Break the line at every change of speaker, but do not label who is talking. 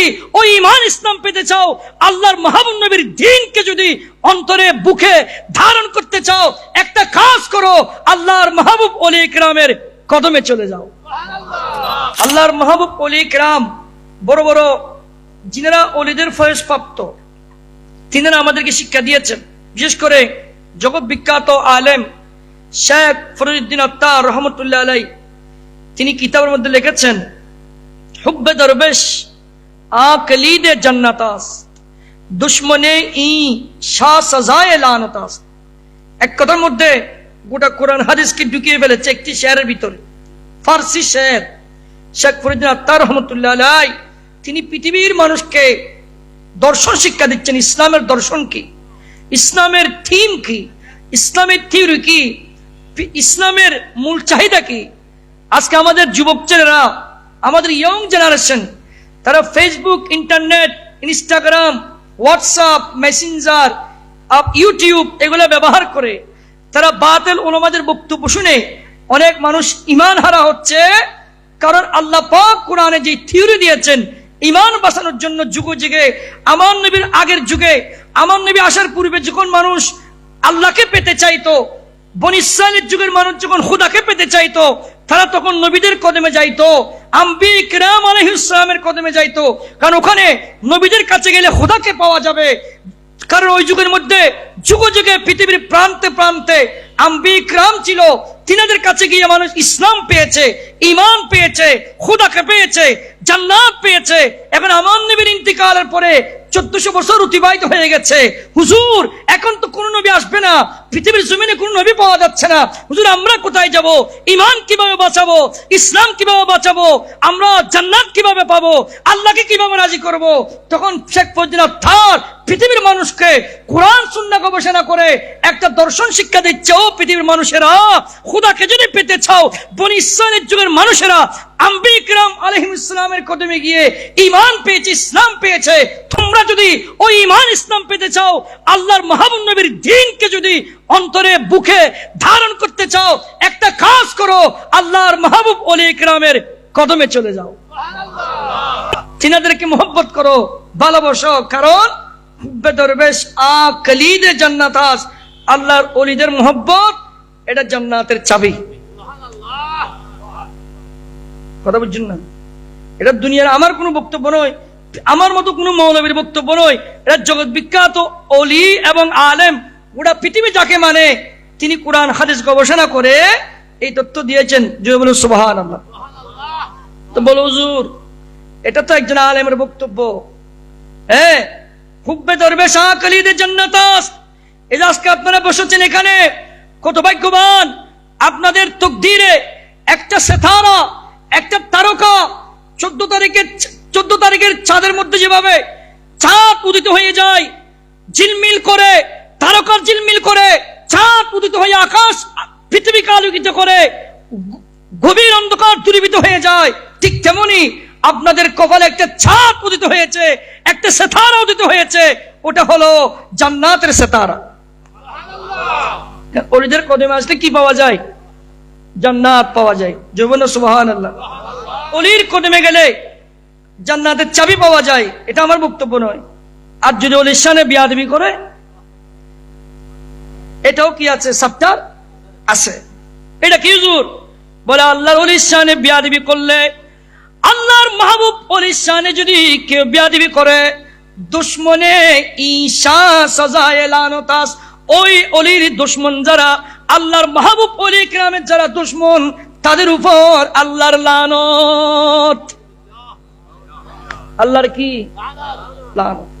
যদি ইমান ইসলাম পেতে চাও, আল্লাহর মাহবুব নবীর দিনকে যদি অন্তরে, বুকে ধারণ করতে চাও, একটা কাজ করো, আল্লাহর মাহবুব অলি ইকরামের কদমে চলে যাও। আল্লাহর মাহবুব অলি ইকরাম বড় বড় যিনারা অলিদের ফয়েজ প্রাপ্ত। তিনারা আমাদেরকে শিক্ষা দিয়েছেন। বিশেষ করে জগৎ বিখ্যাত আলেম শেখ ফরুদ্দিন আত্মার রহমতুল্লাহ আলাই তিনি কিতাবের মধ্যে লিখেছেন, হুব্বে দরবেশ আ কলিদে জান্নাতাস দুশ্মনে ই শাহ সাজায় লানতাস এক কথার মধ্যে গোটা কোরআন হাদিসকে ঢুকিয়ে ফেলেছে একটি শেয়ারের ভিতরে ফার্সি শের শেখ ফরিদিন আত্মার রহমতুল্লাহ আলাই তিনি পৃথিবীর মানুষকে দর্শন শিক্ষা দিচ্ছেন ইসলামের দর্শন কি ইসলামের থিম কি ইসলামের থিওরি কি ইসলামের মূল চাহিদা কি আজকে আমাদের যুবক ছেলেরা আমাদের ইয়ং জেনারেশন তারা Facebook internet Instagram WhatsApp Messenger YouTube এগুলো ব্যবহার করে তারা বাতেল ওলামাদের বক্তব্য শুনে অনেক মানুষ ইমান হারা হচ্ছে কারণ আল্লাহ পাক কোরআনে যে থিওরি দিয়েছেন ইমান বাঁচানোর জন্য যুগ যুগে, আমার নবীর আগের যুগে, আমার নবী আসার পূর্বে যখন মানুষ আল্লাহকে পেতে চাইতো, বন যুগের মানুষ যখন খুদাকে পেতে চাইতো, তারা তখন নবীদের কদমে যাইতো। কদমে যাইতো। কারণ ওখানে নবীদের কাছে গেলে পাওয়া যাবে। কারণ ওই যুগের মধ্যে যুগ যুগে পৃথিবীর প্রান্তে প্রান্তে ছিল। তিনাদের কাছে গিয়ে মানুষ ইসলাম পেয়েছে ইমান পেয়েছে, খুদাকে পেয়েছে, জান্নাত পেয়েছে। এখন আমার নবীর ইন্তিকালের পরে চোদ্দশো বছর অতিবাহিত হয়ে গেছে। হুজুর, এখন তো কোন নবী আসবে না। পৃথিবীর জমিনে কোন নবী পাওয়া যাচ্ছে না। হুজুর, আমরা কোথায় যাব? ইমান কীভাবে বাঁচাবো? ইসলাম কীভাবে বাঁচাবো? আমরা জান্নাত কীভাবে পাবো? আল্লাহকে কীভাবে রাজি করব? তখন শেখ ফজিনা থার পৃথিবীর মানুষকে কোরআন সুন্না গবেষণা করে একটা দর্শন শিক্ষা দিচ্ছে ও পৃথিবীর মানুষেরা। খুদাকে যদি পেতে চাও বনি ইসরায়েলের যুগের মানুষেরা আম্বিকরাম আলহিম ইসলামের কদমে গিয়ে ইমান পেয়েছে ইসলাম পেয়েছে। তোমরা যদি ওই ইমান ইসলাম পেতে চাও আল্লাহর মাহবুব নবীর দিনকে যদি অন্তরে বুকে ধারণ করতে চাও একটা কাজ করো আল্লাহর মাহবুব অলি ইকরামের কদমে চলে যাও। তিনাদেরকে মোহব্বত করো ভালোবাসো কারণ হুব্বে দরবেশ আ কলিদে জান্নাতাস আল্লাহর অলিদের মোহব্বত, এটা জান্নাতের চাবি। কথা বুঝছেন না? এটা দুনিয়ার আমার কোনো বক্তব্য নয়, আমার মতো কোনো মৌলবীর বক্তব্য নয়। এটা জগৎ বিখ্যাত অলি এবং আলেম। গোটা পৃথিবী যাকে মানে তিনি কোরআন, হাদিস গবেষণা করে এই তথ্য দিয়েছেন। যে বলুন সুবাহান আল্লাহ তো বলো, হুজুর, এটা তো একজন আলেমের বক্তব্য। হ্যাঁ হুব্বে দরবেশ আকালিদের জান্নাতাস এই আজকে আপনারা বসেছেন এখানে, কত ভাগ্যবান। আপনাদের তকদিরে একটা সেথারা একটা তারকা চোদ্দ তারিখের চোদ্দ তারিখের চাঁদের মধ্যে যেভাবে চাঁদ উদিত হয়ে যায়, ঝিলমিল করে, তারকার ঝিলমিল করে চাঁদ উদিত হয়ে আকাশ পৃথিবীকে আলোকিত করে, গভীর অন্ধকার দূরীভূত হয়ে যায়, ঠিক তেমনি আপনাদের কপালে একটা ছাপ উদিত হয়েছে একটা সেতারা উদিত হয়েছে ওটা হলো জান্নাতের সেতারা। ওরিদের কদমে আসলে কি পাওয়া যায়? জান্নাত পাওয়া যায়। যৌবন সুবাহান আল্লাহ অলির কদমে গেলে জান্নাতের চাবি পাওয়া যায় এটা আমার বক্তব্য নয়। আর যদি অলির সানে বিয়াদবি করে এটাও কি আছে? সাপ্তার আছে। এটা কি হুজুর? বলে আল্লাহর অলির সানে বিয়াদবি করলে আল্লাহর মাহবুব সানে যদি কেউ বিয়াদিবি করে, দুশ্মনে ঈশা সাজা এলানতাস ওই অলির দুশ্মন যারা, আল্লাহর মাহবুব অলি গ্রামের যারা দুশ্মন, তাদের উপর আল্লাহর লানত। আল্লাহর কি? লানত।